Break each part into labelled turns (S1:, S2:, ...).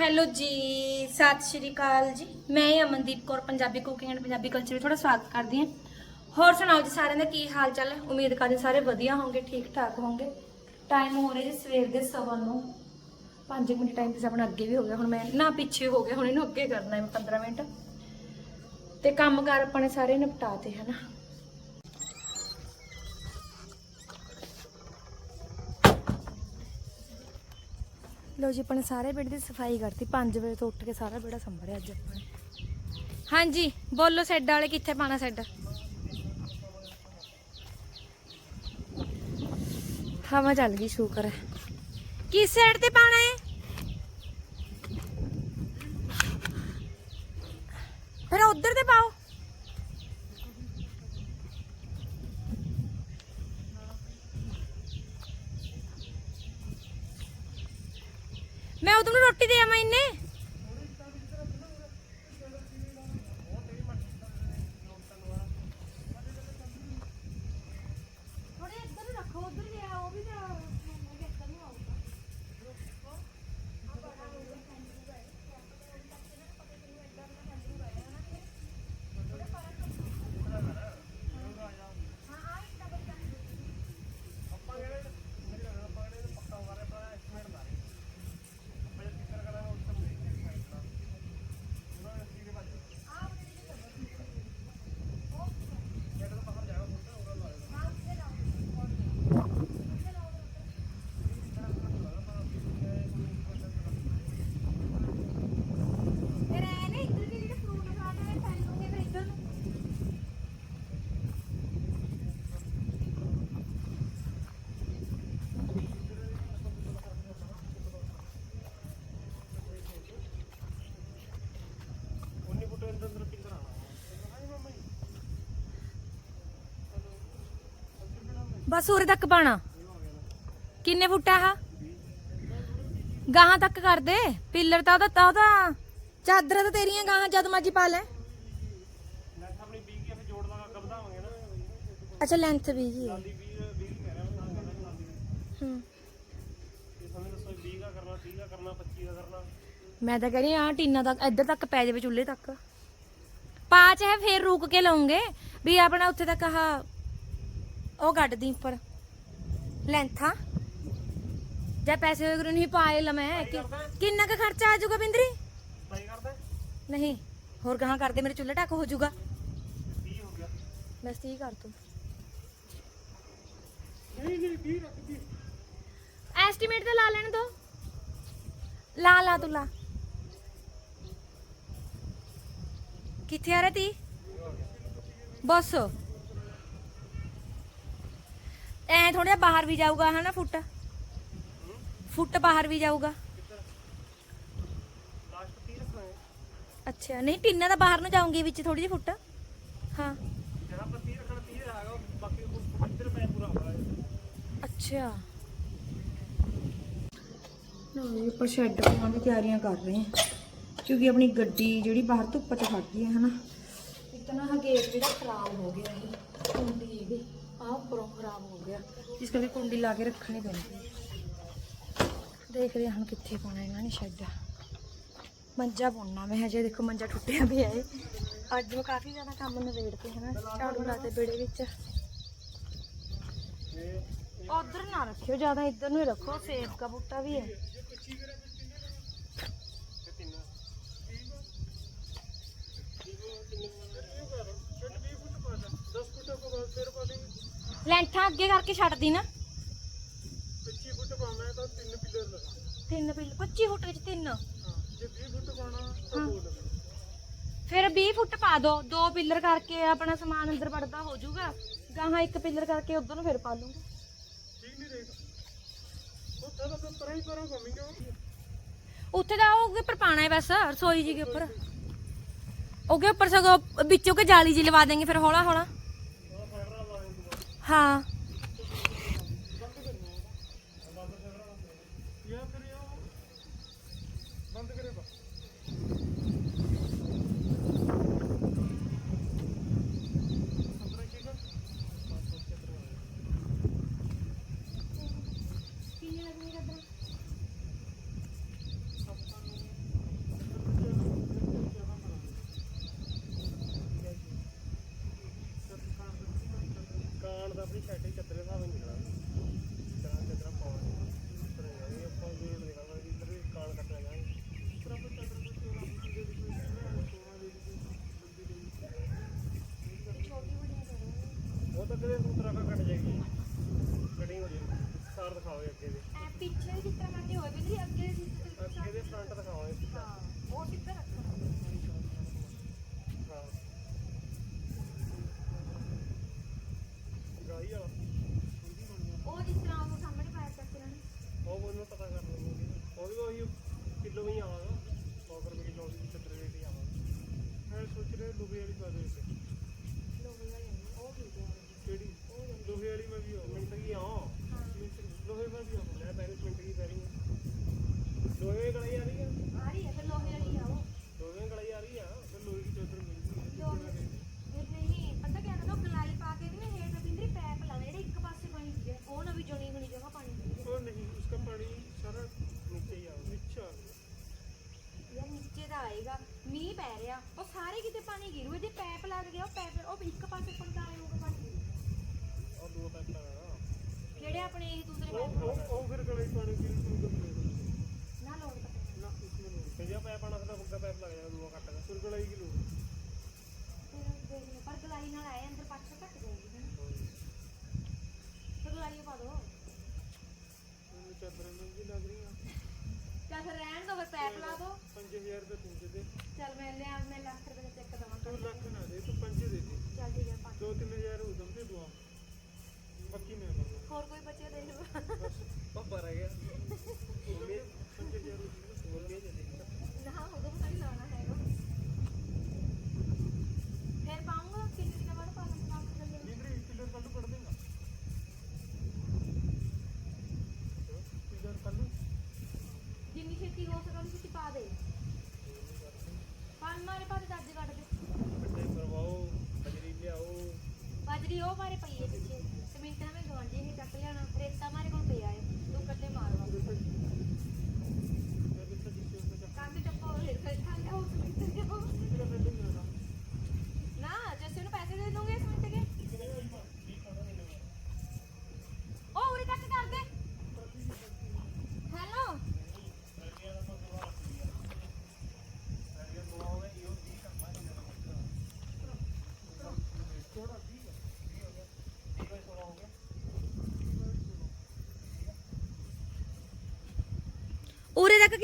S1: Hello ਜੀ, ਸਤਿ ਸ਼੍ਰੀ ਅਕਾਲ ਜੀ। ਮੈਂ Amandeep Kaur, Punjabi cooking and Punjabi culture ਵਿੱਚ ਤੁਹਾਡਾ ਸਵਾਗਤ ਕਰਦੀ ਹਾਂ। ਹੋਰ ਸੁਣਾਓ ਜੀ ਸਾਰਿਆਂ ਦਾ ਕੀ ਹਾਲ ਚਾਲ ਹੈ? ਉਮੀਦ ਕਰਦੇ ਸਾਰੇ ਵਧੀਆ ਹੋਵੋਗੇ ਠੀਕ ਠਾਕ ਹੋਵੋਗੇ ਟਾਈਮ ਹੋ ਰਿਹਾ ਜੀ ਸਵੇਰ ਦੇ ਸਵਾ ਨੂੰ। 5 ਮਿੰਟ ਟਾਈਮ ਤੇ ਆਪਣਾ ਅੱਗੇ ਵੀ ਹੋ ਗਿਆ। ਹੁਣ ਮੈਂ ਨਾ ਪਿੱਛੇ ਹੋ ਗਿਆ, ਹੁਣ ਇਹਨੂੰ ਅੱਗੇ ਕਰਨਾ ਹੈ 15 ਮਿੰਟ। ਤੇ ਕੰਮ ਕਾਰ ਆਪਾਂ ਨੇ ਸਾਰੇ ਨਿਪਟਾਤੇ ਹਨਾ ਲੋ ਜੀ, ਆਪਾਂ ਨੇ ਸਾਰੇ ਬੇੜੇ ਦੀ ਸਫ਼ਾਈ ਕਰਤੀ। 5 ਵਜੇ ਤੋਂ ਉੱਠ ਕੇ ਸਾਰਾ ਬੇੜਾ ਸੰਭਰਿਆ ਅੱਜ ਆਪਾਂ ਨੇ। ਹਾਂਜੀ, ਬੋਲੋ ਸੈੱਡ ਵਾਲੇ, ਕਿੱਥੇ ਪਾਣਾ ਸੈੱਡ? ਹਵਾ ਚੱਲ ਗਈ, ਸ਼ੁਕਰ ਹੈ। ਕਿਸ ਸਾਈਡ ਤੇ ਪਾਣਾ ਹੈ ਫਿਰ ਉਧਰ ਤੇ ਪਾਓ। ਮੈਂ ਉਦੋਂ ਰੋਟੀ ਦੇ ਆਵਾਂ ਇੰਨੇ ਥੋੜੇ ਇੱਧਰ ਨੂੰ ਰੱਖੋ ਉਧਰ ਗਿਆ ਉਹ ਵੀ ਤਾਂ ਮੈਂ ਕਿਹਾ ਇੱਧਰ ਨੂੰ ਆਊਗਾ ਫਿਰ ਐ ਨੇ ਇੱਧਰ ਵੀ ਜਿਹੜੇ ਫਰੂਟ ਖਾਣੇ ਨੇ ਪੈਣ ਲੂਗੇ ਫਿਰ ਇੱਧਰ ਨੂੰ ਬਸ ਉਰੇ ਤੱਕ ਪਾਣਾ। ਕਿੰਨੇ ਫੁੱਟ ਆ ਆਹ? ਗਾਹਾਂ ਤੱਕ ਕਰ ਦੇ। ਪਿੱਲਰ ਤਾਂ ਉਹਦਾ ਤਾਂ ਉਹਦਾ ਚਾਦਰਾਂ ਤਾਂ ਤੇਰੀਆਂ ਗਾਹਾਂ ਜਦ ਮਰਜ਼ੀ ਪਾ ਲੈ। ਅੱਛਾ ਲੈਂਥ ਵੀ ਜੀ ਹੂੰ। ਮੈਂ ਤਾਂ ਕਹਿੰਦੀ ਆ ਟੀਨਾ ਤੱਕ ਇੱਧਰ ਤੱਕ ਪੈ ਜਾਵੇ ਚੁੱਲ੍ਹੇ ਤੱਕ। ਪਾਚ ਹੈ ਫੇਰ ਰੁਕ ਕੇ ਲਾਉਂਗੇ। ਵੀ ਆਪਣਾ ਉੱਥੇ ਤੱਕ ਆਹ ਉਹ ਕੱਢ ਦੀ ਉੱਪਰ ਲੈਂਥਾਂ ਜਾਂ ਪੈਸੇ ਵਗੈਰਾ ਨਹੀਂ ਪਾਏ ਲਵੇਂ ਕਿ- ਕਿੰਨਾ ਕੁ ਖਰਚਾ ਆ ਜਾਊਗਾ ਬਿੰਦਰੀ? ਨਹੀਂ ਹੋਰ ਕਹਾਂ ਕਰਦੇ ਮੇਰੇ ਚੁੱਲ੍ਹਾ ਢੱਕ ਹੋ ਜਾਊਗਾ। ਬਸ 30 ਕਰ ਤੂੰ ਐਸਟੀਮੇਟ ਤਾਂ ਲਾ ਲੈਣ ਦੋ। ਲਾ ਲਾ ਤੂੰ ਲਾ। ਕਿੱਥੇ ਆ ਰਿਹਾ ਤੀ ਬਸ। ਐ ਥੋੜਾ ਜਿਹਾ ਬਾਹਰ ਵੀ ਜਾਊਗਾ, ਹਨਾ ਫੁੱਟ? ਫੁੱਟ ਬਾਹਰ ਵੀ ਜਾਊਗਾ। ਅੱਛਾ, ਨਹੀਂ, ਟਿੰਨਾ ਤਾਂ ਬਾਹਰ ਨੂੰ ਜਾਊਂਗੀ ਵਿੱਚ ਥੋੜੀ ਜਿਹੀ ਫੁੱਟ। ਹਾਂ। ਅੱਛਾ। ਲੋ ਉੱਪਰ ਸ਼ੈੱਡ ਪਾਉਣ ਦੀ ਤਿਆਰੀਆਂ ਕਰ ਰਹੇ ਹਾਂ। ਕਿਉਂਕਿ ਆਪਣੀ ਗੱਡੀ ਜਿਹੜੀ ਬਾਹਰ ਧੁੱਪ 'ਚ ਖੜਦੀ ਹੈ, ਹਨਾ। ਇੱਕ ਨਾ ਆਹ ਗੇਟ ਜਿਹੜਾ ਖਰਾਬ ਹੋ ਗਿਆ ਇਹ ਕੁੰਡੀ ਇਹਦੀ ਆਹ ਉੱਪਰੋਂ ਖਰਾਬ ਹੋ ਗਿਆ ਇਸ ਕਰਕੇ ਕੁੰਡੀ ਲਾ ਕੇ ਰੱਖਣੀ ਪੈਂਦੀ ਦੇਖਦੇ ਹਾਂ ਕਿੱਥੇ ਪਾਉਣਾ ਇਹਨਾਂ ਨੇ ਸ਼ੈੱਡ। ਮੰਜਾ ਬੁਣਨਾ ਮੈਂ ਹਜੇ, ਦੇਖੋ ਮੰਜਾ ਟੁੱਟਿਆ ਪਿਆ ਏ। ਅੱਜ ਮੈਂ ਕਾਫੀ ਜ਼ਿਆਦਾ ਕੰਮ ਨਵੇੜਤੇ ਹਨਾ, ਝਾੜੂ ਲਾਤੇ ਬੇੜੇ ਵਿੱਚ। ਉਧਰ ਨਾ ਰੱਖਿਓ, ਜ਼ਿਆਦਾ ਇੱਧਰ ਨੂੰ ਹੀ ਰੱਖੋ, ਸੇਬ ਦਾ ਬੂਟਾ ਵੀ ਹੈ। ਲੈਂਥਾਂ ਅੱਗੇ ਕਰਕੇ ਛੱਡਦੀ ਨਾ। 3 ਪਿੱਲ 25 ਫੁੱਟ ਵਿੱਚ ਤਿੰਨ। ਹਾਂ ਫਿਰ 20 ਫੁੱਟ ਪਾ ਦੋ ਦੋ ਪਿੱਲਰ ਕਰਕੇ ਆਪਣਾ ਸਮਾਨ ਅੰਦਰ ਵੜਦਾ ਹੋ ਜਾਊਗਾ। ਗਾਹਾਂ ਇੱਕ ਪਿੱਲਰ ਕਰਕੇ ਉਧਰ ਨੂੰ ਫਿਰ ਪਾ ਲੂੰਗਾ ਉੱਥੇ ਦਾ ਉਹ ਉੱਪਰ ਪਾਣਾ ਹੈ ਬਸ ਰਸੋਈ ਜੀ ਦੇ ਉੱਪਰ। ਉਹਦੇ ਉੱਪਰ ਸਗੋਂ ਵਿੱਚੋਂ ਕੇ ਜਾਲੀ ਜੀ ਲਵਾ ਦੇਂਗੇ ਫਿਰ ਹੌਲਾ ਹੌਲਾ 哈。
S2: ਆਪਣੀ ਸ਼ੈਟਿੰਗ ਚੱਤਰੇ ਹਿਸਾਬ ਨਾਲ ਨਿਕਲਣਾ ਪੰਜ ਦੇ
S1: ਚੱਲ ਮੈਂ ਲਿਆ ਮੈਂ ਲੱਖ ਰੁਪਏ ਦਾ ਚੈੱਕ ਦਵਾਂ।
S2: ਤੂੰ ਲੱਖ ਨਾ ਦੇ ਤੂੰ ਪੰਜ ਦੇ ਦੇ।
S1: ਚੱਲ ਠੀਕ ਹੈ ਪੰਜ।
S2: 2-3000 ਉਦਮ ਤੇ ਦਵਾ ਪੱਕੀ ਮੈਂ ਦਵਾਂ
S1: ਹੋਰ ਕੋਈ ਬਚਿਆ ਦੇਖ ਲਓ ਬਸ ਬੱਬਰ ਆ ਗਿਆ। 5000 ਉਦਮ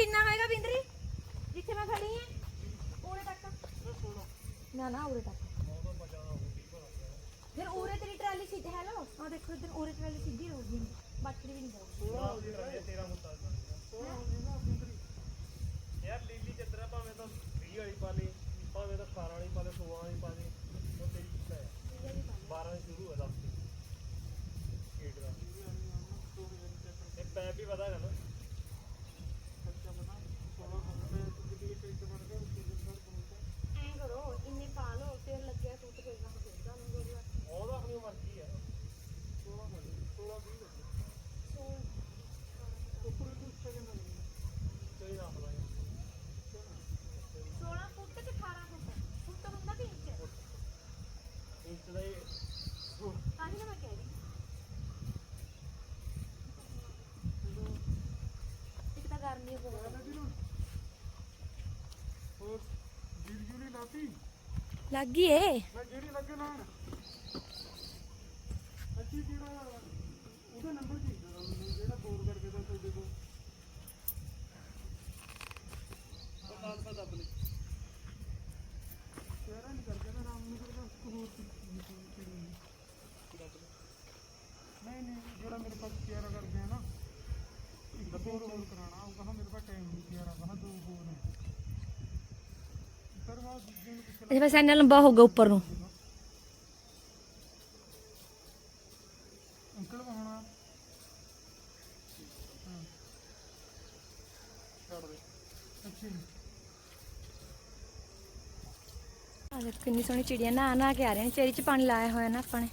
S1: ਕਿੰਨਾ ਹੈਗਾ ਬਿੰਦਰੀ? ਜਿੱਥੇ ਮੈਂ ਖੜੀ ਆ ਉਰੇ ਤੱਕ। ਨਾ ਨਾ ਉਰੇ ਤੱਕ।
S2: ਕਾਪੀ
S1: ਲੱਗ ਗਈ ਏ?
S2: ਮੈਂ ਜਿਹੜੀ ਲੱਗੇ ਨਾ ਅੱਛੀ ਜਿਹੜਾ ਉਹਦਾ ਨੰਬਰ ਚਾਹੀਦਾ ਮੈਨੂੰ ਜਿਹੜਾ ਫੋਨ ਕਰਕੇ ਦਾ ਤੁਹਾਡੇ ਕੋਲ ਉਹ ਨਾਲ ਪਾ ਦੱਬ ਲੈ। ਚਿਹਰਾ ਨਹੀਂ ਕਰਕੇ ਨਾ ਰਾਮ ਨੂੰ ਕਰਦਾ ਹੋਰ ਨਹੀਂ ਨਹੀਂ ਜਿਹੜਾ ਮੇਰੇ ਪਾਸ ਚਿਹਰਾ ਕਰਦੇ ਆ ਨਾ ਇੱਕ ਹੋਰ ਹੋਰ ਕਰਾਣਾ ਉਹ ਕਹਾ ਮੇਰੇ ਪਾਸ ਟਾਈਮ ਨਹੀਂ ਚਿਹਰਾ ਕਹਾ ਦੋ ਹੋਰ ਹੈ
S1: ਅੱਛਾ ਬਸ ਇੰਨਾ ਲੰਬਾ ਹੋ ਗਿਆ ਉੱਪਰ ਨੂੰ।
S2: ਅੰਕਲ
S1: ਕਿੰਨੀ ਸੋਹਣੀ ਚਿੜੀਆਂ ਨਾ ਨਾ ਕੇ ਆ ਰਹੀਆਂ ਨੇ ਚੇਰੀ 'ਚ ਪਾਣੀ ਲਾਇਆ ਹੋਇਆ ਨਾ ਆਪਾਂ ਨੇ।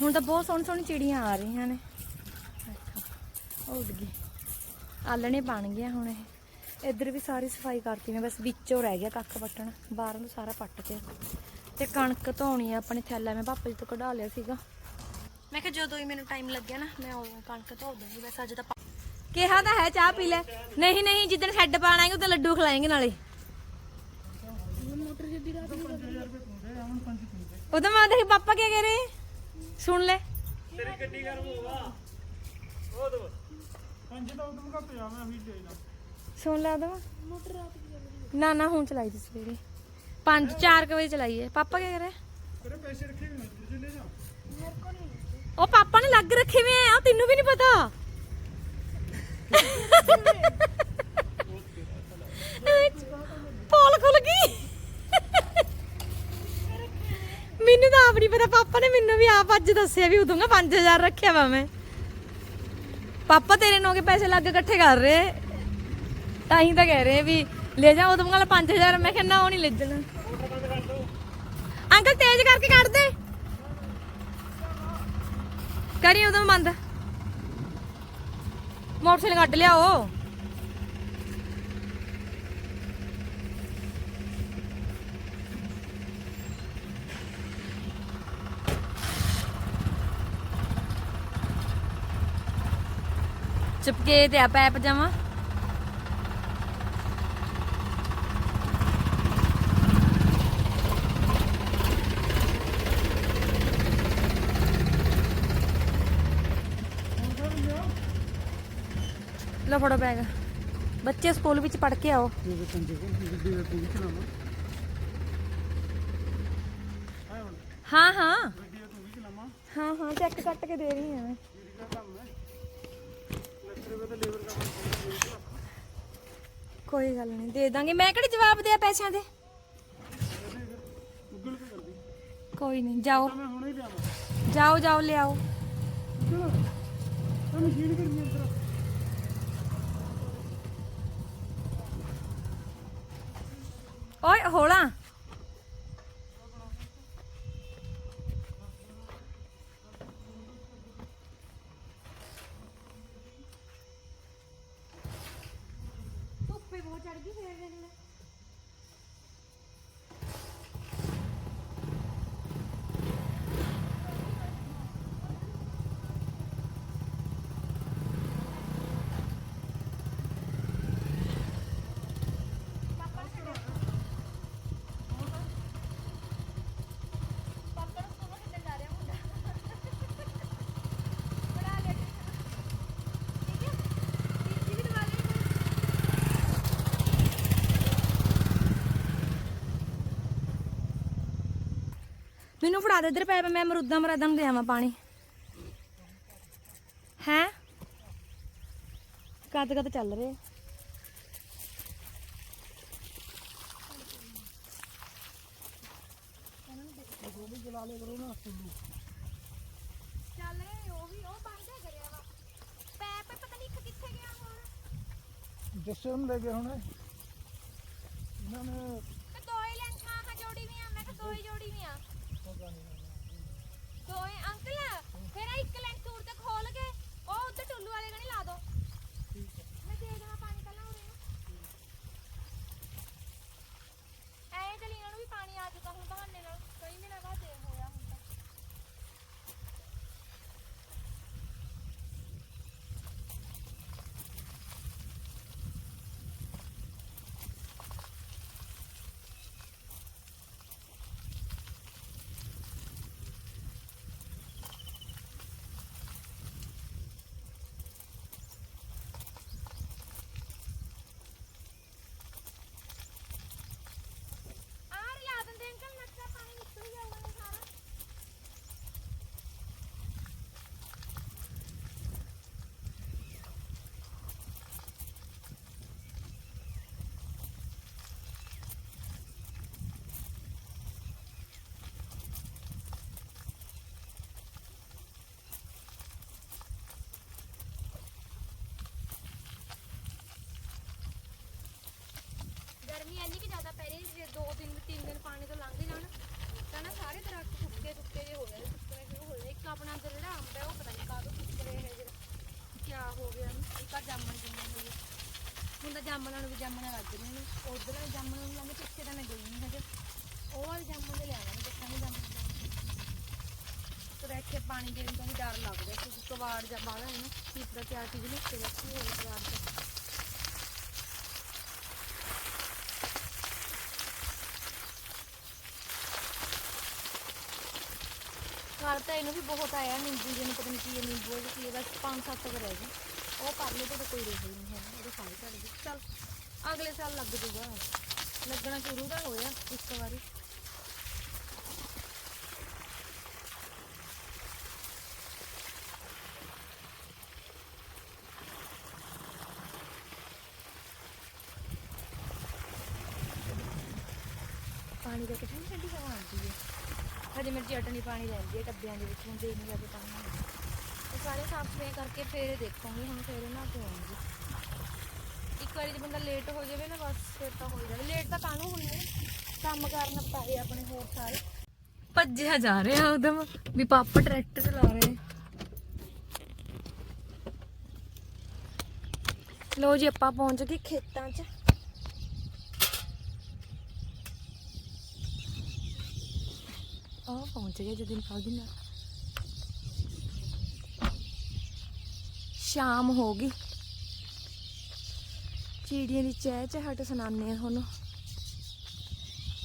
S1: ਹੁਣ ਤਾਂ ਬਹੁਤ ਸੋਹਣੀ ਸੋਹਣੀ ਚਿੜੀਆਂ ਆ ਰਹੀਆਂ ਨੇ। ਉਹ ਗਈ। ਆਲਣੇ ਬਣ ਗਿਆ ਹੁਣ ਇਹ। ਇੱਧਰ ਵੀ ਸਾਰੀ ਸਫ਼ਾਈ ਕਰਤੀ ਮੈਂ ਬਸ ਵਿੱਚੋਂ ਰਹਿ ਗਿਆ ਕੱਖ ਪੱਟਣ ਬਾਹਰ ਨੂੰ ਸਾਰਾ ਪੱਟ ਤੇ ਤੇ ਕਣਕ ਧੋਣੀ ਆ ਆਪਣੇ ਥੈਲਾ ਮੈਂ ਪਾਪਾ ਤੋਂ ਕਢਾ ਲਿਆ ਸੀਗਾ। ਮੈਂ ਕਿਹਾ ਜਦੋਂ ਹੀ ਮੈਨੂੰ ਟਾਈਮ ਲੱਗਿਆ ਨਾ ਮੈਂ ਉਹ ਕਣਕ ਧੋ ਦੂੰਗੀ ਬਸ ਅੱਜ ਤਾਂ ਕਿਹਾ ਤਾਂ ਹੈ ਚਾਹ ਪੀ ਲੈ। ਨਹੀਂ ਨਹੀਂ ਜਿੱਦਣ ਹੈੱਡ ਪਾਣ ਆਏਗੇ ਲੱਡੂ ਖਲਾਏਗੇ ਨਾਲੇ। ਉਦੋਂ ਮੈਂ ਦੇਖ ਪਾਪਾ ਕੀ ਕਹਿ ਰਹੇ? ਸੁਣ ਲੈ।
S2: ਤੇਰੀ ਗੱਡੀ ਕਰ ਹੋਵਾ ਉਹ ਦੋ। ਪੰਜ ਦਾ ਉਦੋਂ ਕਾ ਪਿਆ ਮੈਂ ਅਭੀ ਲੈ ਲਾ
S1: ਸੁਣ ਲੈ ਉਹਦਾ ਨਾ ਨਾ ਹੁਣ ਚਲਾਈ ਸੀ ਸਵੇਰੇ। 5 4 ਵਜੇ ਚਲਾਈਏ ਪਾਪਾ ਕੀ ਕਹਿ ਰਹੇ?
S2: ਤੇਰੇ ਪੈਸੇ ਰੱਖੇ ਹੋਏ ਨੇ ਤੁਸੀਂ ਲੈ ਜਾ
S1: ਉਹ ਪਾਪਾ ਨੇ ਲੱਗ ਰੱਖੇ ਵੇ ਆ ਤੈਨੂੰ ਵੀ ਨਹੀਂ ਪਤਾ। ਪੋਲ ਖੁੱਲ ਗਈ। ਮੈਨੂੰ ਤਾਂ ਆਪ ਨਹੀਂ ਪਤਾ ਪਾਪਾ ਨੇ ਮੈਨੂੰ ਵੀ ਆਪ ਅੱਜ ਦੱਸਿਆ ਵੀ ਉਦੋਂ 5000 ਰੱਖਿਆ ਵਾ ਮੈਂ। ਪਾਪਾ ਤੇਰੇ ਨੂੰ ਕੇ ਪੈਸੇ ਲੱਗ ਇਕੱਠੇ ਕਰ ਰਹੇ। ਤਾਂ ਹੀ ਤਾਂ ਕਹਿ ਰਹੇ ਵੀ ਲੈ ਜਾ ਉਦੋਂ ਵਾਲਾ 5000 ਮੈਂ ਕਹਿੰਦਾ ਉਹ ਨਹੀਂ ਲੱਜਣਾ ਅੰਕਲ, ਤੇਜ਼ ਕਰਕੇ ਕੱਢ ਦੇ। ਕਰੀ ਉਦੋਂ ਬੰਦ। ਮੋਟਰਸਾਈਕਲ ਕੱਢ ਲਿਆਓ ਚੁਪਕੇ ਤੇ ਆ ਪੈਪ ਜਾਵਾਂ ਲੋ ਫੜੋ ਬੈਗ। ਬੱਚੇ ਸਕੂਲ ਵਿੱਚ ਪੜ ਕੇ ਆਓ। ਹਾਂ ਹਾਂ। ਹਾਂ ਹਾਂ, ਚੈੱਕ, ਕੱਟ ਕੇ ਦੇ ਰਹੀ ਹਾਂ ਮੈਂ। ਕੋਈ ਗੱਲ ਨਹੀਂ, ਦੇ ਦਾਂਗੇ। ਮੈਂ ਕਿਹੜੇ ਜਵਾਬ ਦਿਆ ਪੈਸਿਆਂ ਦੇ? ਕੋਈ ਨਹੀਂ, ਜਾਓ। ਜਾਓ ਜਾਓ, ਲਿਆਓ।
S2: ਮਸ਼ੀਨ ਕਰਨੀ ਅੰਦਰ
S1: ਓਏ ਹੋਲਾ ਧੁੱਪੇ ਬਹੁਤ ਚੜ ਗਈ ਫੇਰ ਦੇਖ ਲੈ ਪਾਪਾ ਨੂੰ ਸਕੂਲੋਂ ਕਿੱਦਾਂ ਜਾ ਰਿਹਾ ਮੁੰਡਾ ਬੜਾ ਲਿਆ ਠੀਕ ਹੈ ਜੀ ਵੀ ਦਵਾ ਲਈ ਮੈਨੂੰ ਫੜਾ ਦੇ ਇਧਰ ਪੈਪ ਮੈਂ ਮਰੂਦਾਂ ਮਰਾਦਾਂ ਨੂੰ ਦੇਵਾਂ ਪਾਣੀ। ਹੈ? ਕਦ ਕਦ ਚੱਲ ਰਹੇ ਆ? ਚੱਲ ਰਹੇ ਉਹ ਵੀ ਉਹ ਬੰਦ ਹੈ ਕਰਿਆ ਵਾ। ਪੈਪ ਪਤਾ ਨਹੀਂ ਕਿੱਥੇ ਗਿਆ ਹੁਣ।
S2: ਜੱਸੇ ਨੂੰ ਲੈ ਗਏ ਹੁਣ। ਇਹਨਾਂ ਨੇ
S1: ਤੇ ਦੋ ਹੀ ਲੈਣ ਹਾਂ ਹਾਂ ਜੋੜੀ ਵੀ ਆ ਮੈਂ ਕਿਹਾ ਦੋ ਹੀ ਜੋੜੀ ਵੀ ਆ। ਦੋ ਅੰਕਲ, ਫਿਰ ਆਹ ਇੱਕ ਲੈਣ ਸੂਟ ਤੇ ਖੋਲ ਕੇ, ਉਹ ਉੱਧਰ ਟੁੱਲੂ ਵਾਲੇ ਕਣੀ ਲਾ ਦੋ ਮੈਂ ਦੇ ਦੇਣਾ ਪਾਣੀ ਪਹਿਲਾਂ ਉਰੇ ਐ ਚਲੀ ਇਹਨਾਂ ਨੂੰ ਵੀ ਪਾਣੀ ਆ ਚੁੱਕਾ ਹੁਣ ਬਹਾਨੇ ਨਾਲ ਕਈ ਮਹੀਨਾ ਬਾਅਦ ਦੇ ਹੋਇਆ ਹੁਣ ਤਾਂ ਆਹ ਲਾ ਦਿੰਦੇ ਅੰਕਲ ਨਕਸ਼ਾ ਪਾਣੀ ਨਿਕਲ ਜਾਊਗਾ ਨਾ ਸਾਰਾ ਗਰਮੀ ਇੰਨੀ ਕਿ ਜ਼ਿਆਦਾ ਪੈ ਰਹੀ ਹੈ ਜੇ ਦੋ ਦਿਨ, ਤਿੰਨ ਦਿਨ ਪਾਣੀ ਤੋਂ ਲੰਘ ਜਾਣ, ਤਾਂ ਨਾ ਸਾਰੇ ਦਰਖਤ ਸੁੱਕੇ ਸੁੱਕੇ ਜਿਹੇ ਹੋ ਜਾਂਦੇ ਸੁੱਕਣੇ ਸ਼ੁਰੂ ਹੋ ਜਾਂਦੇ ਇੱਕ ਆਪਣਾ ਅੰਦਰ ਜਿਹੜਾ ਅੰਬ ਹੈ ਉਹ ਪਤਾ ਨਹੀਂ ਕਾਹਦੋਂ ਸੁੱਕੇ ਹੈ ਜਿਹੜਾ। ਕਿਆ ਹੋ ਗਿਆ? ਇੱਕ ਆ ਜਾਮਣ ਜਿੰਨੇ ਹੋ ਹੁਣ ਤਾਂ ਜਾਮਣਾਂ ਨੂੰ ਵੀ ਜਾਮਣਾਂ ਲੱਗ ਰਹੀਆਂ ਨੇ। ਉਧਰ ਜਾਮਣਾਂ ਨੂੰ ਲੰਘ ਪਿੱਛੇ ਤਾਂ ਮੈਂ ਗਈ ਨਹੀਂ ਹਜੇ ਉਹ ਵਾਲੇ ਜਾਮਣ ਦੇ ਲਿਆਵਾਂਗੇ ਦੇਖਾਂਗੇ ਜਾਮਣ ਤੇ ਇੱਥੇ ਪਾਣੀ ਦੇਣ ਤੋਂ ਵੀ ਡਰ ਲੱਗਦਾ ਕਿਉਂਕਿ ਕਵਾੜ ਜਾਂ ਬਾਹਰ ਹੈ ਨਾ ਕੀ ਪਤਾ ਤਿਆਰ ਚੀਜ਼ ਲਿਖੇ ਰੱਖੀ ਹੋਵੇ ਕਵਾੜ ਤੇ। ਘਰ ਤਾਂ ਇਹਨੂੰ ਵੀ ਬਹੁਤ ਆਇਆ, ਨਿੰਬੂ ਜਿਹਨੂੰ ਪਤਾ ਨਹੀਂ ਕੀ ਹੈ, ਨਿੰਬੂ ਹੈ, ਕੀ ਹੈ, ਬਸ ਪੰਜ ਸੱਤ ਕੁ ਰਹਿ ਗਏ। ਉਹ ਕਰ ਲਏ ਤਾਂ ਕੋਈ ਰਹਿ ਨਹੀਂ ਹੈ, ਉਹਦੇ ਸਾਰੇ ਝੜ ਗਏ ਚੱਲ, ਅਗਲੇ ਸਾਲ ਲੱਗ ਜੂਗਾ। ਲੱਗਣਾ ਸ਼ੁਰੂ ਤਾਂ ਹੋਇਆ ਇੱਕ ਵਾਰੀ ਪਾਣੀ ਦਾ ਕਿੰਨੀ ਠੰਡੀ ਹਵਾ ਆਉਂਦੀ ਹੈ ਹਜੇ ਪਾਣੀ ਰਹਿੰਦੀ ਹੈ ਡੱਬਿਆਂ ਦੇ ਵਿੱਚ, ਹੁਣ ਨਹੀਂ ਜਾਂਦੇ ਪਾਣੀ ਇਹ ਸਾਰੇ ਸਾਫ਼ ਸਫ਼ਾਈ ਕਰਕੇ ਫੇਰ ਦੇਖਾਂਗੇ, ਹੁਣ ਫੇਰ ਨਾ ਕੇ ਇੱਕ ਵਾਰੀ ਜੇ ਬੰਦਾ ਲੇਟ ਹੋ ਜਾਵੇ ਨਾ, ਬਸ ਫਿਰ ਤਾਂ ਹੋ ਹੀ ਜਾਵੇ। ਲੇਟ ਤਾਂ ਕਾਹਨੂੰ ਹੁੰਦੇ ਕੰਮ ਕਰਨ ਪਏ ਆਪਣੇ ਹੋਰ ਸਾਰੇ। ਭੱਜਿਆ ਜਾ ਰਿਹਾ ਉਦਮ, ਵੀ ਪਾਪਾ ਟਰੈਕਟਰ ਚਲਾ ਰਹੇ ਲੋ ਜੀ, ਆਪਾਂ ਪਹੁੰਚ ਗਏ ਖੇਤਾਂ 'ਚ। ਆ ਪਹੁੰਚ ਗਿਆ ਜਦਿਨ ਕਾਲ ਨਾਲ ਸ਼ਾਮ ਹੋ ਗਈ ਚਿੜੀਆਂ ਦੀ ਚਹਿ ਚਹਟ ਸੁਣਾਉਂਦੇ ਆ ਤੁਹਾਨੂੰ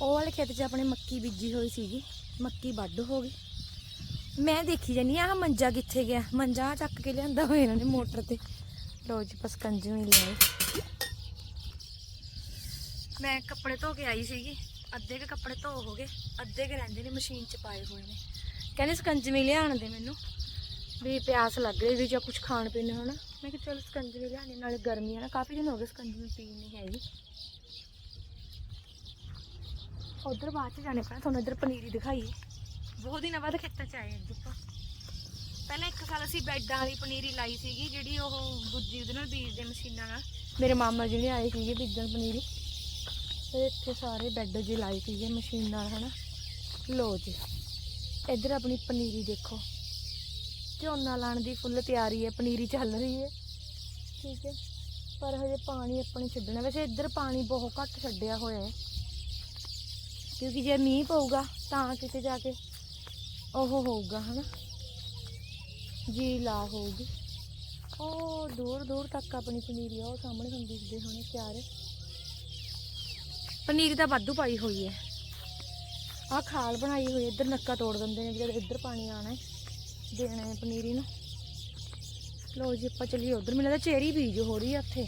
S1: ਉਹ ਵਾਲੇ ਖੇਤ 'ਚ ਆਪਣੇ ਮੱਕੀ ਬੀਜੀ ਹੋਈ ਸੀਗੀ ਮੱਕੀ ਵੱਢ ਹੋ ਗਈ ਮੈਂ ਦੇਖੀ ਜਾਨੀ ਆ ਮੰਜਾ ਕਿੱਥੇ ਗਿਆ ਮੰਜਾ ਚੱਕ ਕੇ ਲਿਆਂਦਾ ਹੋਇਆ ਇਹਨਾਂ ਨੇ ਮੋਟਰ ਤੇ ਲੋ ਜੀ ਪਸਕੰਜਵੀਂ ਲਿਆਏ ਮੈਂ ਕੱਪੜੇ ਧੋ ਕੇ ਆਈ ਸੀਗੀ ਅੱਧੇ ਕੇ ਕੱਪੜੇ ਧੋ ਹੋ ਗਏ, ਅੱਧੇ ਕੇ ਰਹਿੰਦੇ ਨੇ ਮਸ਼ੀਨ 'ਚ ਪਾਏ ਹੋਏ ਨੇ। ਕਹਿੰਦੇ ਸਕੰਜਮੀ ਲਿਆਣ ਦੇ ਮੈਨੂੰ, ਵੀ ਪਿਆਸ ਲੱਗ ਰਹੀ ਵੀ ਜਾਂ ਕੁਝ ਖਾਣ ਪੀਣ ਹੋਣਾ ਮੈਂ ਕਿਹਾ ਚਲ ਸਕੰਜਮੀ ਲਿਆਣੀ ਨਾਲੇ ਗਰਮੀ ਆ ਨਾ, ਕਾਫੀ ਦਿਨ ਹੋ ਗਏ ਸਕੰਜਮੀ ਪੀ ਨਹੀਂ ਹੈਗੀ। ਉਧਰ ਬਾਅਦ ਚ ਜਾਣੇ ਪੈਣਾ, ਤੁਹਾਨੂੰ ਇੱਧਰ ਪਨੀਰੀ ਦਿਖਾਈਏ। ਬਹੁਤ ਦਿਨਾਂ ਬਾਅਦ ਖੇਤਾਂ ਚ ਆਏ ਅੱਜ ਆਪਾਂ। ਪਹਿਲਾਂ ਇੱਕ ਸਾਲ ਅਸੀਂ ਬੈੱਡਾਂ ਵਾਲੀ ਪਨੀਰੀ ਲਾਈ ਸੀਗੀ, ਜਿਹੜੀ ਉਹ ਦੂਜੀ ਉਹਦੇ ਨਾਲ ਬੀਜਦੇ ਮਸ਼ੀਨਾਂ ਨਾਲ। ਮੇਰੇ ਮਾਮਾ ਜਿਹੜੇ ਆਏ ਸੀਗੇ ਬੀਜਣ ਪਨੀਰੀ। ਤੇ ਇੱਥੇ ਸਾਰੇ ਬੈੱਡ ਜੇ ਲਾਈ ਪਈ ਹੈ ਮਸ਼ੀਨ ਨਾਲ, ਹਨਾ? ਲੋ ਜੀ, ਇੱਧਰ ਆਪਣੀ ਪਨੀਰੀ ਦੇਖੋ। ਝੋਨਾ ਲਾਉਣ ਦੀ ਫੁੱਲ ਤਿਆਰੀ ਹੈ, ਪਨੀਰੀ ਚੱਲ ਰਹੀ ਹੈ। ਠੀਕ ਹੈ, ਪਰ ਹਜੇ ਪਾਣੀ ਆਪਾਂ ਨੂੰ ਛੱਡਣਾ। ਵੈਸੇ ਇੱਧਰ ਪਾਣੀ ਬਹੁਤ ਘੱਟ ਛੱਡਿਆ ਹੋਇਆ ਹੈ। ਕਿਉਂਕਿ ਜੇ ਮੀਂਹ ਪਊਗਾ, ਤਾਂ ਕਿਤੇ ਜਾ ਕੇ ਉਹ ਹੋਊਗਾ, ਹਨਾ? ਜੀ ਲਾ ਹੋਊਗੀ। ਉਹ ਦੂਰ ਦੂਰ ਤੱਕ ਆਪਣੀ ਪਨੀਰੀ ਆ, ਉਹ ਸਾਹਮਣੇ ਤੁਹਾਨੂੰ ਦਿਖਦੇ ਹੋਣੇ ਚਾਰ ਪਨੀਰੀ ਤਾਂ ਵਾਧੂ ਪਾਈ ਹੋਈ ਹੈ। ਆਹ ਖਾਲ ਬਣਾਈ ਹੋਈ ਹੈ ਇੱਧਰ ਨੱਕਾ ਤੋੜ ਦਿੰਦੇ ਨੇ ਜਦ ਇੱਧਰ ਪਾਣੀ ਆਣਾ ਹੈ ਦੇਣਾ ਹੈ ਪਨੀਰੀ ਨੂੰ ਲੋ ਜੀ ਆਪਾਂ ਚੱਲੀਏ ਉਧਰ ਮੈਨੂੰ ਲੱਗਦਾ ਚੇਰੀ ਬੀਜ ਹੋ ਰਹੀ ਆ ਉੱਥੇ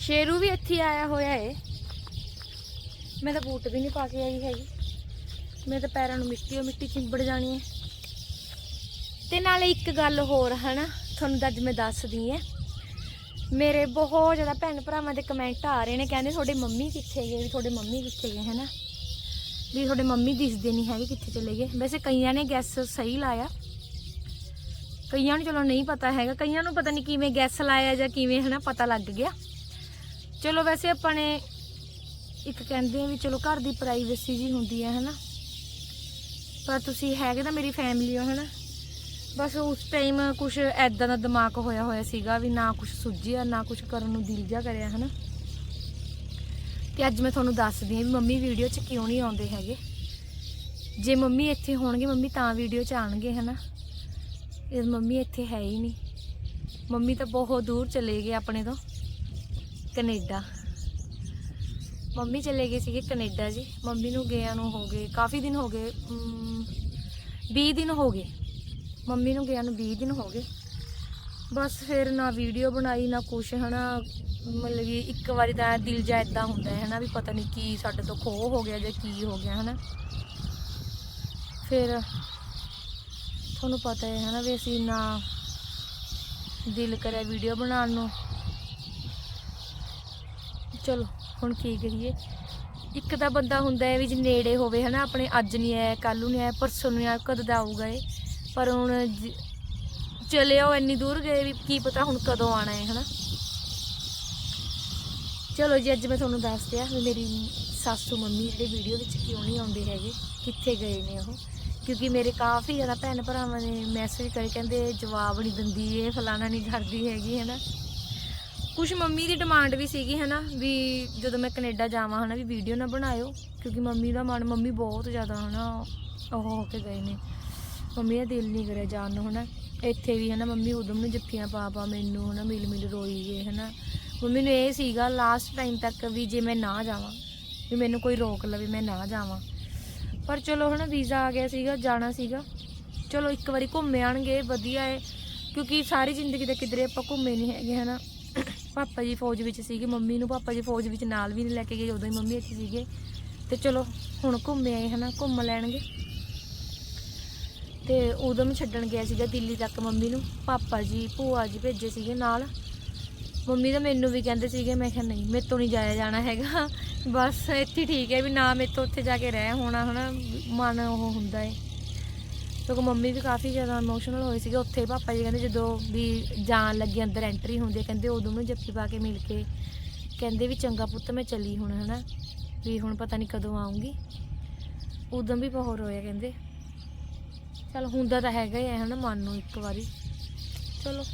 S1: ਸ਼ੇਰੂ ਵੀ ਇੱਥੇ ਆਇਆ ਹੋਇਆ ਏ। ਮੈਂ ਤਾਂ ਬੂਟ ਵੀ ਨਹੀਂ ਪਾ ਕੇ ਆਈ ਹੈਗੀ। ਮੇਰੇ ਤਾਂ ਪੈਰਾਂ ਨੂੰ ਮਿੱਟੀ ਓ ਮਿੱਟੀ ਚਿੰਬੜ ਜਾਣੀ ਹੈ। ਤੇ ਨਾਲੇ ਇੱਕ ਗੱਲ ਹੋਰ ਹਨਾ? ਤੁਹਾਨੂੰ ਤਾਂ ਅੱਜ ਮੈਂ ਦੱਸਦੀ ਐ ਮੇਰੇ ਬਹੁਤ ਜ਼ਿਆਦਾ ਭੈਣ ਭਰਾਵਾਂ ਦੇ ਕਮੈਂਟ ਆ ਰਹੇ ਨੇ, ਕਹਿੰਦੇ ਤੁਹਾਡੇ ਮੰਮੀ ਕਿੱਥੇ ਗਏ? ਵੀ ਤੁਹਾਡੇ ਮੰਮੀ ਕਿੱਥੇ ਗਏ, ਹਨਾ? ਵੀ ਤੁਹਾਡੇ ਮੰਮੀ ਦਿਸਦੇ ਨਹੀਂ ਹੈਗੇ ਕਿੱਥੇ ਚਲੇ ਗਏ। ਵੈਸੇ ਕਈਆਂ ਨੇ ਗੈਸ ਸਹੀ ਲਾਇਆ। ਕਈਆਂ ਨੂੰ ਚਲੋ ਨਹੀਂ ਪਤਾ ਹੈਗਾ। ਕਈਆਂ ਨੂੰ ਪਤਾ ਨਹੀਂ ਕਿਵੇਂ ਗੈਸ ਲਾਇਆ ਜਾਂ ਕਿਵੇਂ, ਹਨਾ, ਪਤਾ ਲੱਗ ਗਿਆ। ਚਲੋ ਵੈਸੇ ਆਪਾਂ ਨੇ ਇੱਕ ਕਹਿੰਦੇ ਆ ਵੀ ਚਲੋ ਘਰ ਦੀ ਪ੍ਰਾਈਵੇਸੀ ਜੀ ਹੁੰਦੀ ਹੈ, ਹਨਾ। ਪਰ ਤੁਸੀਂ ਹੈਗੇ ਤਾਂ ਮੇਰੀ ਫੈਮਿਲੀ ਹੋ, ਹਨਾ। ਬਸ ਉਸ ਟਾਈਮ ਕੁਝ ਐਦਾਂ ਦਾ ਦਿਮਾਗ ਹੋਇਆ ਹੋਇਆ ਸੀਗਾ ਵੀ ਨਾ ਕੁਝ ਸੁੱਝਿਆ ਨਾ ਕੁਝ ਕਰਨ ਨੂੰ ਦਿਲ ਜਾ ਕਰਿਆ ਹਨਾ। ਤੇ ਅੱਜ ਮੈਂ ਤੁਹਾਨੂੰ ਦੱਸਦੀ ਹਾਂ ਵੀ ਮੰਮੀ ਵੀਡੀਓ 'ਚ ਕਿਉਂ ਨਹੀਂ ਆਉਂਦੇ ਹੈਗੇ। ਜੇ ਮੰਮੀ ਇੱਥੇ ਹੋਣਗੇ ਮੰਮੀ ਤਾਂ ਵੀਡੀਓ 'ਚ ਆਣਗੇ ਹਨਾ। ਇਹ ਮੰਮੀ ਇੱਥੇ ਹੈ ਹੀ ਨਹੀਂ। ਮੰਮੀ ਤਾਂ ਬਹੁਤ ਦੂਰ ਚਲੇ ਗਏ ਆਪਣੇ ਤੋਂ ਕੈਨੇਡਾ। ਮੰਮੀ ਚਲੇ ਗਏ ਸੀਗੇ ਕੈਨੇਡਾ ਜੀ। ਮੰਮੀ ਨੂੰ ਗਿਆ ਨੂੰ ਹੋ ਗਏ ਕਾਫੀ ਦਿਨ ਹੋ ਗਏ ਅਮ, 20 ਦਿਨ ਹੋ ਗਏ। ਮੰਮੀ ਨੂੰ ਗਿਆ ਨੂੰ 20 ਦਿਨ ਹੋ ਗਏ। ਬਸ ਫਿਰ ਨਾ ਵੀਡੀਓ ਬਣਾਈ, ਨਾ ਕੁਛ, ਹਨਾ। ਮਤਲਬ ਕਿ ਇੱਕ ਵਾਰੀ ਤਾਂ ਦਿਲ ਜਾ ਇਦਾਂ ਹੁੰਦਾ ਹੈ, ਹਨਾ, ਵੀ ਪਤਾ ਨਹੀਂ ਕੀ ਸਾਡੇ ਤੋਂ ਖੋਹ ਹੋ ਗਿਆ ਜਾਂ ਕੀ ਹੋ ਗਿਆ, ਹਨਾ। ਫਿਰ ਤੁਹਾਨੂੰ ਪਤਾ ਹੈ, ਹਨਾ, ਵੀ ਅਸੀਂ ਨਾ ਦਿਲ ਕਰਿਆ ਵੀਡੀਓ ਬਣਾਉਣ ਨੂੰ। ਚਲੋ, ਹੁਣ ਕੀ ਕਰੀਏ। ਇੱਕ ਤਾਂ ਬੰਦਾ ਹੁੰਦਾ ਹੈ ਵੀ ਜੇ ਨੇੜੇ ਹੋਵੇ, ਹਨਾ, ਆਪਣੇ ਅੱਜ ਨਹੀਂ ਆਇਆ ਕੱਲ ਨੂੰ ਨਹੀਂ ਆਇਆ, ਪਰਸੋਂ ਨੂੰ ਨਹੀਂ ਆਇਆ, ਕਦੋਂ ਦਾ ਆਊਗਾ ਇਹ? ਪਰ ਹੁਣ ਜ- ਚਲੇ ਆਓ ਇੰਨੀ ਦੂਰ ਗਏ ਵੀ ਕੀ ਪਤਾ ਹੁਣ ਕਦੋਂ ਆਣਾ ਹੈ, ਹਨਾ? ਚਲੋ ਜੀ, ਅੱਜ ਮੈਂ ਤੁਹਾਨੂੰ ਦੱਸ ਦਿਆ ਵੀ ਮੇਰੀ ਸਾਸੂ ਮੰਮੀ ਜਿਹੜੇ ਵੀਡੀਓ ਵਿੱਚ ਕਿਉਂ ਨਹੀਂ ਆਉਂਦੇ ਹੈਗੇ, ਕਿੱਥੇ ਗਏ ਨੇ ਉਹ। ਕਿਉਂਕਿ ਮੇਰੇ ਕਾਫੀ ਜ਼ਿਆਦਾ ਭੈਣ ਭਰਾਵਾਂ ਨੇ ਮੈਸੇਜ ਕਰੇ, ਕਹਿੰਦੇ ਜਵਾਬ ਨਹੀਂ ਦਿੰਦੀ, ਇਹ ਫਲਾਣਾ ਨਹੀਂ ਕਰਦੀ ਹੈਗੀ ਹੈ ਨਾ ਕੁਝ ਮੰਮੀ ਦੀ ਡਿਮਾਂਡ ਵੀ ਸੀਗੀ, ਹਨਾ, ਵੀ ਜਦੋਂ ਮੈਂ ਕੈਨੇਡਾ ਜਾਵਾਂ, ਹਨਾ, ਵੀ ਵੀਡੀਓ ਨਾ ਬਣਾਇਓ। ਕਿਉਂਕਿ ਮੰਮੀ ਦਾ ਮਨ, ਮੰਮੀ ਬਹੁਤ ਜ਼ਿਆਦਾ, ਹਨਾ, ਉਹ ਹੋ ਕੇ ਗਏ ਨੇ। ਮੰਮੀ ਦਾ ਦਿਲ ਨਹੀਂ ਕਰਿਆ ਜਾਣ ਨੂੰ, ਹਨਾ। ਇੱਥੇ ਵੀ, ਹਨਾ, ਮੰਮੀ ਉਦਮ ਨੂੰ ਜੱਫੀਆਂ ਪਾ ਪਾ ਮੈਨੂੰ, ਹਨਾ ਮਿਲ ਮਿਲ ਰੋਈ ਗਏ, ਹਨਾ। ਮੰਮੀ ਨੂੰ ਇਹ ਸੀਗਾ ਲਾਸਟ ਟਾਈਮ ਤੱਕ ਵੀ ਜੇ ਮੈਂ ਨਾ ਜਾਵਾਂ, ਵੀ ਮੈਨੂੰ ਕੋਈ ਰੋਕ ਲਵੇ ਮੈਂ ਨਾ ਜਾਵਾਂ। ਪਰ ਚਲੋ, ਹਨਾ, ਵੀਜ਼ਾ ਆ ਗਿਆ ਸੀਗਾ, ਜਾਣਾ ਸੀਗਾ। ਚਲੋ, ਇੱਕ ਵਾਰੀ ਘੁੰਮੇ ਆਣਗੇ ਵਧੀਆ ਹੈ ਕਿਉਂਕਿ ਸਾਰੀ ਜ਼ਿੰਦਗੀ ਦੇ ਕਿਧਰੇ ਆਪਾਂ ਘੁੰਮੇ ਨਹੀਂ ਹੈਗੇ, ਹਨਾ। ਪਾਪਾ ਜੀ ਫੌਜ ਵਿੱਚ ਸੀਗੇ, ਮੰਮੀ ਨੂੰ ਪਾਪਾ ਜੀ ਫੌਜ ਵਿੱਚ ਨਾਲ ਵੀ ਨਹੀਂ ਲੈ ਕੇ ਗਏ, ਉਦੋਂ ਹੀ ਮੰਮੀ ਇੱਥੇ ਸੀਗੇ। ਤੇ ਚਲੋ, ਹੁਣ ਘੁੰਮੇ ਆਏ, ਹਨਾ, ਘੁੰਮ ਲੈਣਗੇ। ਤੇ ਉਦੋਂ ਮੈਂ ਛੱਡਣ ਗਿਆ ਸੀਗਾ ਦਿੱਲੀ ਤੱਕ ਮੰਮੀ ਨੂੰ। ਪਾਪਾ ਜੀ, ਭੂਆ ਜੀ ਭੇਜੇ ਸੀਗੇ ਨਾਲ। ਮੰਮੀ ਤਾਂ ਮੈਨੂੰ ਵੀ ਕਹਿੰਦੇ ਸੀਗੇ, ਮੈਂ ਕਿਹਾ ਨਹੀਂ, ਮੇਰੇ ਤੋਂ ਨਹੀਂ ਜਾਇਆ ਜਾਣਾ ਹੈਗਾ। ਬਸ ਇੱਥੇ ਠੀਕ ਹੈ ਵੀ ਨਾ ਮੇਰੇ ਤੋਂ ਉੱਥੇ ਜਾ ਕੇ ਰਹਿ ਹੋਣਾ, ਹਨਾ, ਮਨ ਉਹ ਹੁੰਦਾ ਏ। ਕਿਉਂਕਿ ਮੰਮੀ ਵੀ ਕਾਫੀ ਜ਼ਿਆਦਾ ਇਮੋਸ਼ਨਲ ਹੋਏ ਸੀਗੇ। ਉੱਥੇ ਪਾਪਾ ਜੀ ਕਹਿੰਦੇ ਜਦੋਂ ਵੀ ਜਾਣ ਲੱਗੇ, ਅੰਦਰ ਐਂਟਰੀ ਹੁੰਦੀ ਕਹਿੰਦੇ ਉਦੋਂ ਨੂੰ ਜੱਫੀ ਪਾ ਕੇ ਮਿਲ ਕੇ ਕਹਿੰਦੇ ਵੀ ਚੰਗਾ ਪੁੱਤ, ਮੈਂ ਚਲੀ ਹੁਣ, ਹਨਾ। ਵੀ ਹੁਣ ਪਤਾ ਨਹੀਂ ਕਦੋਂ ਆਉਂਗੀ ਉਦੋਂ ਵੀ ਬਹੁਤ ਰੋਇਆ ਕਹਿੰਦੇ। ਚਲ ਹੁੰਦਾ ਤਾਂ ਹੈਗਾ ਹੀ ਹੈ, ਹਨਾ, ਮਨ ਨੂੰ ਇੱਕ ਵਾਰੀ। ਚਲੋ।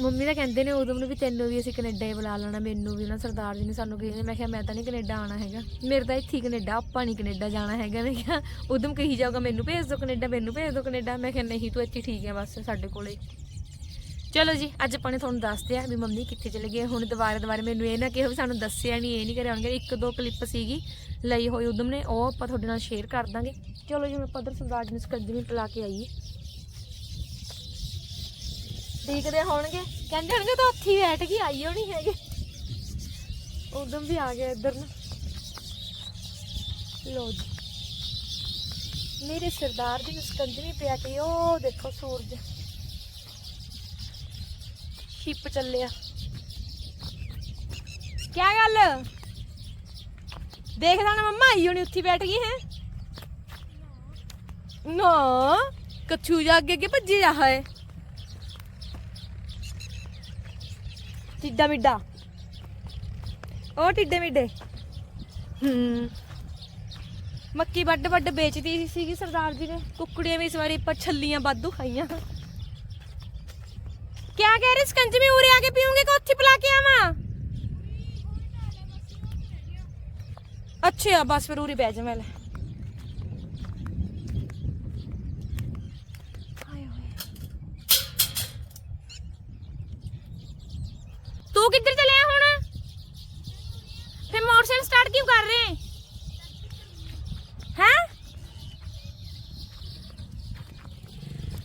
S1: ਮੰਮੀ ਤਾਂ ਕਹਿੰਦੇ ਨੇ ਉਦੋਂ ਨੂੰ ਵੀ ਤੈਨੂੰ ਵੀ ਅਸੀਂ ਕੈਨੇਡਾ ਹੀ ਬੁਲਾ ਲੈਣਾ, ਮੈਨੂੰ ਵੀ ਨਾ ਸਰਦਾਰ ਜੀ ਨੇ ਸਾਨੂੰ ਕਹੀ ਮੈਂ ਕਿਹਾ, ਮੈਂ ਤਾਂ ਨਹੀਂ ਕੈਨੇਡਾ ਆਣਾ ਹੈਗਾ। ਮੇਰੇ ਤਾਂ ਇੱਥੇ ਹੀ ਕੈਨੇਡਾ, ਆਪਾਂ ਨਹੀਂ ਕੈਨੇਡਾ ਜਾਣਾ ਹੈਗਾ। ਮੈਂ ਕਿਹਾ, ਉਦੋਂ ਕਹੀ ਜਾਊਗਾ, ਮੈਨੂੰ ਭੇਜ ਦਿਓ ਕੈਨੇਡਾ, ਮੈਨੂੰ ਭੇਜ ਦਿਓ ਕੈਨੇਡਾ। ਮੈਂ ਕਿਹਾ, ਨਹੀਂ, ਤੂੰ ਇੱਥੇ ਠੀਕ ਹੈ, ਬਸ ਸਾਡੇ ਕੋਲੇ। ਚਲੋ ਜੀ, ਅੱਜ ਆਪਾਂ ਨੇ ਤੁਹਾਨੂੰ ਦੱਸ ਦਿਆ ਵੀ ਮੰਮੀ ਕਿੱਥੇ ਚਲੇ ਗਏ। ਹੁਣ ਦੁਬਾਰਾ ਦੁਬਾਰਾ ਮੈਨੂੰ ਇਹ ਨਾ ਕਿਹਾ ਵੀ ਸਾਨੂੰ ਦੱਸਿਆ ਨਹੀਂ ਇਹ ਨਹੀਂ ਕਰਿਆ ਹੋਣਗੇ। ਇੱਕ ਦੋ ਕਲਿੱਪ ਸੀਗੀ ਲਈ ਹੋਈ ਉਦਮ ਨੇ, ਉਹ ਆਪਾਂ ਤੁਹਾਡੇ ਨਾਲ ਸ਼ੇਅਰ ਕਰ ਦਾਂਗੇ। ਚਲੋ ਜੀ, ਹੁਣ ਆਪਾਂ ਉਧਰ ਸਰਦਾਰ ਜੀ ਨੂੰ ਸਕੰਜਵੀ ਪਿਲਾ ਕੇ ਆਈਏ। ਦੇਖਦੇ ਹੋਣਗੇ। ਕਹਿੰਦੇ ਹੋਣਗੇ ਤਾਂ ਉੱਥੇ ਬੈਠ ਗਈ ਆਈ ਹੋਣੀ ਹੈਗੇ। ਉਦਮ ਵੀ ਆ ਗਿਆ ਇੱਧਰ ਨੂੰ। ਲੋ ਜੀ। ਮੇਰੇ ਸਰਦਾਰ ਦੀ ਨੂੰ ਪਿਆ ਕੇ, ਉਹ ਦੇਖੋ ਸੂਰਜ। ਸ਼ਿਪ ਚੱਲਿਆ। ਕੀ ਗੱਲ? ਦੇਖਦਾ ਨਾ ਮੰਮਾ ਆਈ ਹੋਣੀ ਉੱਥੇ ਬੈਠ ਗਈ ਹੈ। ਨਾ, ਕੱਛੂ ਜਾ ਅੱਗੇ ਅੱਗੇ ਭੱਜੀ ਜਾ ਹੈ ਟਿੱਡਾ ਮਿੱਡਾ। ਉਹ ਟਿੱਡੇ ਮਿੱਡੇ। ਹੂੰ। ਮੱਕੀ ਵੱਡ ਵੱਡ ਵੇਚਦੀ ਸੀਗੀ ਸਰਦਾਰ ਜੀ ਨੇ। ਕੁੱਕੜੀਆਂ ਵੀ ਇਸ ਵਾਰੀ ਆਪਾਂ ਛੱਲੀਆਂ ਵਾਧੂ ਖਾਈਆਂ। ਕਿਆ ਕਹਿ ਰਹੇ ਸਕੰਜਵੀ ਉਰੇ ਆ ਕੇ ਪੀਉਂਗੇ ਕਿ ਉੱਥੇ ਪਿਲਾ ਕੇ ਆਵਾਂ? ਅੱਛਾ, ਬਸ ਫਿਰ ਉਰੇ ਬਹਿ ਜਾ ਮੈਂ ਲੈ। ਤੂੰ ਕਿੱਧਰ ਚੱਲਿਆ ਹੁਣ? ਫਿਰ ਮੋਟਰਸਾਈਕਲ ਸਟਾਰਟ ਕਿਉਂ ਕਰ ਰਹੇ? ਹੈ?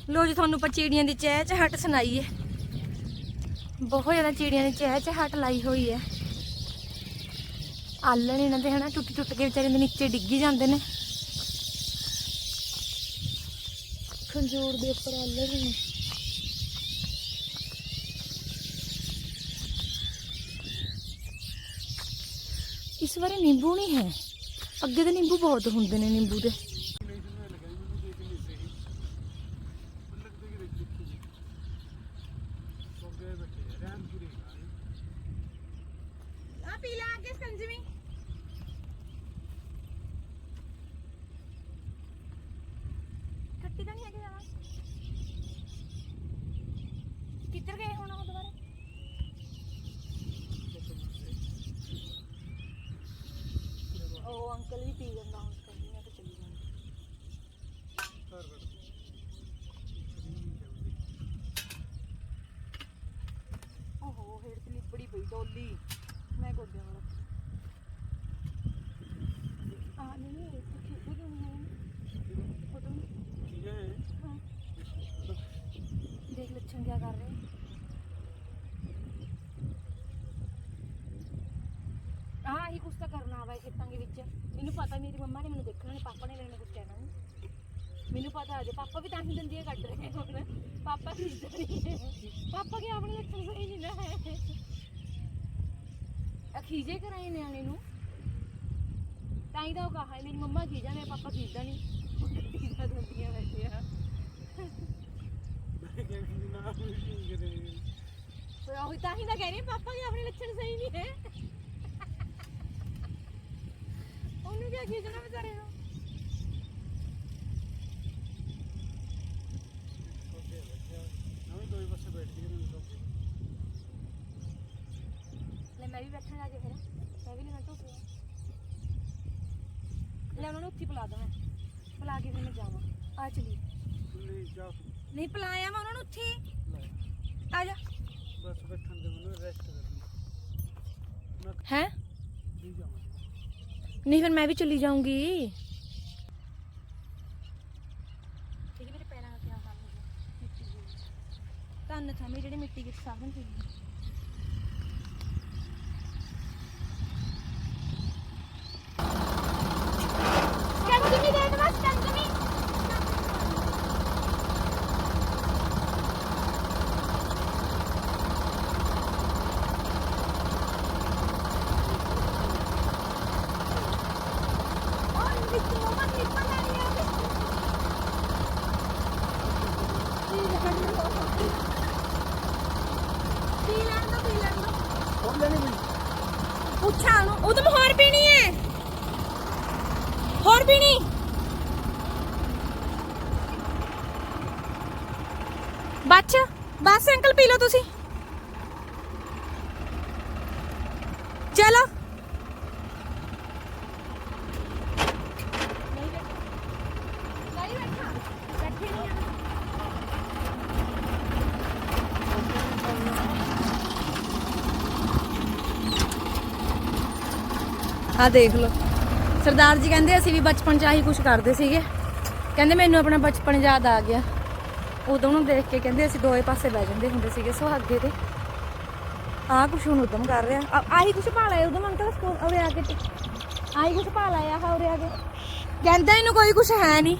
S1: ਲੋ ਜੀ, ਤੁਹਾਨੂੰ ਆਪਾਂ ਚਿੜੀਆਂ ਦੀ ਚਹਿ ਚਹਟ ਸੁਣਾਈਏ। ਬਹੁਤ ਜ਼ਿਆਦਾ ਚਿੜੀਆਂ ਨੇ ਚਹਿ ਚਹਟ ਲਾਈ ਹੋਈ ਹੈ। ਆਲਣ ਇਹਨਾਂ ਦੇ ਹਨਾ ਟੁੱਟ ਟੁੱਟ ਕੇ ਵਿਚਾਰੇ ਦੇ ਨੀਚੇ ਡਿੱਗੀ ਜਾਂਦੇ ਨੇ। ਖੰਜੂਰ ਦੇ ਉੱਪਰ ਆਲਣ ਨੇ। ਇਸ ਵਾਰੀ ਨਿੰਬੂ ਨਹੀਂ ਹੈ। ਅੱਗੇ ਦੇ ਨਿੰਬੂ ਬਹੁਤ ਹੁੰਦੇ ਨੇ ਨਿੰਬੂ ਦੇ ਆ ਪੀ ਲਾ ਕੇ ਸੰਜਵੀ ਖੱਟੀ ਤਾਂ ਨਹੀਂ ਹੈਗੀ ਜਾਣਾ ਕਿੱਧਰ ਗਏ ਹੁਣ ਉਹ ਦੁਬਾਰਾ ਉਹ ਅੰਕਲ ਵੀ ਪੀ ਜਾਂਦਾ ਹੁਣ ਕਹਿੰਦੀ ਮੈਂ ਤਾਂ ਚਲੀ ਜਾਂਦੀ ਓਹੋ ਹੇਠ ਤੇ ਲਿਪੜੀ ਪਈ ਡੋਲੀ ਮੈਂ ਗੋਡਿਆਂ ਵਾਲਾ ਆ ਨਹੀਂ ਨਹੀਂ ਇੱਥੇ ਖੇਡੇ ਕਿਉਂ ਨਹੀਂ ਆਏ ਫੋਟੋ ਹਾਂ ਦੇਖ ਲੱਛਣ ਕਿਆ ਕਰ ਰਹੇ ਆ ਹੀ ਕੁਛ ਤਾਂ ਕਰਨਾ ਦੇ ਵਿੱਚ। ਮੈਨੂੰ ਪਤਾ ਮੇਰੀ ਮੰਮਾ ਨੇ ਮੈਨੂੰ ਦੇਖਣਾ ਨਹੀਂ ਪਾਪਾ ਨੇ ਮੈਨੂੰ ਕੁਝ ਕਹਿਣਾ ਮੈਨੂੰ ਪਤਾ ਅਜੇ ਪਾਪਾ ਵੀ ਤਾਂ ਹੀ ਦੰਦੀਆਂ ਕੱਢ ਰਹੇ ਹੁਣ। ਪਾਪਾ ਖਿੱਚਦਾ ਨਹੀਂ ਪਾਪਾ ਕੇ ਆਪਣੇ ਲੱਛਣ ਸਹੀ ਨਹੀਂ ਨਾ ਹੈ? ਅਖੀਜੇ ਕਰਾਏ ਨਿਆਣੇ ਨੂੰ। ਤਾਂ ਹੀ ਤਾਂ ਉਹ ਕਹਾ ਮੇਰੀ ਮੰਮਾ ਖੀਜਾ ਮੇਰੇ ਪਾਪਾ ਖੀਜਦਾ ਨਹੀਂ ਖੀਜਾ ਦੰਦੀਆਂ ਬੈਠੀਆਂ। ਫਿਰ ਉਹੀ ਤਾਂ ਹੀ ਤਾਂ ਕਹਿ ਰਹੀ ਹਾਂ, ਪਾਪਾ ਕੇ ਆਪਣੇ ਲੱਛਣ ਸਹੀ ਨਹੀਂ ਹੈ। ਉਹਨੂੰ ਕੀ ਖਿੱਚਣਾ ਵਿਚਾਰੇ ਨੂੰ
S2: ਦੋ ਹੀ ਬੱਸੇ ਬੈਠ ਗਏ ਨੇ ਲੈ ਮੈਂ
S1: ਵੀ ਬੈਠਣ ਲੱਗ ਫਿਰ ਮੈਂ ਵੀ ਲੈਣਾ ਟੋਪੀ ਲੈ ਉਹਨਾਂ ਨੂੰ ਉੱਥੇ ਪਲਾ ਦਵਾਂ ਪਲਾ ਕੇ ਫਿਰ ਮੈਂ ਜਾਵਾਂ ਆ ਚਲੀ
S2: ਨਹੀਂ ਜਾ
S1: ਨਹੀਂ ਪਲਾਇਆ ਮੈਂ ਉਹਨਾਂ ਨੂੰ ਉੱਥੇ ਆ ਜਾ
S2: ਬਸ ਬੈਠਣ ਦੇ ਮੈਨੂੰ ਰੈਸਟ ਕਰਨੀ
S1: ਹੈ
S2: ਨਹੀਂ
S1: ਫਿਰ ਮੈਂ ਵੀ ਚਲੀ ਜਾਊਂਗੀ ਠੀਕ ਮੇਰੇ ਪੈਰਾਂ ਦਾ ਕਿਆ ਹਾਲ ਹੋ ਗਿਆ ਮਿੱਟੀ ਜੀ ਤਨ ਥਮੇ ਜਿਹੜੇ ਮਿੱਟੀ ਵਿੱਚ ਸਾਬਣ ਸੀ ਚੰਦਨੀ ਦੇ ਦਵਾ ਚੰਦਨੀ ਔਰ ਵਿੱਚ ਮਮਾ ਨਿਕਲ ਆ ਰਹੀ ਹੈ ਪੀ ਲੈਣ ਦੋ ਪੀ ਲੈਣ ਦੋ
S2: ਹੋਰ ਲੈਣੀ ਬਈ
S1: ਪੁੱਛਾਂ ਨੂੰ ਉਹ ਤਾਂ ਹੋਰ ਪੀਣੀ ਹੈ ਹੋਰ ਪੀਣੀ ਬੱਚ ਬਸ ਅੰਕਲ ਪੀ ਲਓ ਤੁਸੀਂ। ਚਲੋ। ਨਹੀਂ ਆ ਦੇਖ ਲਓ। ਸਰਦਾਰ ਜੀ ਕਹਿੰਦੇ ਅਸੀਂ ਵੀ ਬਚਪਨ ਚ ਆਹੀ ਕੁਝ ਕਰਦੇ ਸੀਗੇ। ਕਹਿੰਦੇ ਮੈਨੂੰ ਆਪਣਾ ਬਚਪਨ ਯਾਦ ਆ ਗਿਆ। ਉਦੋਂ ਨੂੰ ਦੇਖ ਕੇ ਕਹਿੰਦੇ ਅਸੀਂ ਦੋਏ ਪਾਸੇ ਬਹਿ ਜਾਂਦੇ ਹੁੰਦੇ ਸੀਗੇ ਸੁਹਾਗੇ ਤੇ ਆਹ ਕੁਛ ਹੁਣ ਉਦਮ ਕਰ ਰਿਹਾ। ਆ- ਆਹੀ ਕੁਛ ਪਾ ਲਿਆ ਉਦਮ ਅੰਕਲ ਸਕੂਲ ਉਰੇ ਆ ਕੇ ਤੇ। ਆਹੀ ਕੁਛ ਪਾ ਲਿਆ ਹਾਂ ਉਰੇ ਆ ਕੇ। ਕਹਿੰਦਾ ਇਹਨੂੰ ਕੋਈ ਕੁਛ ਹੈ ਨਹੀਂ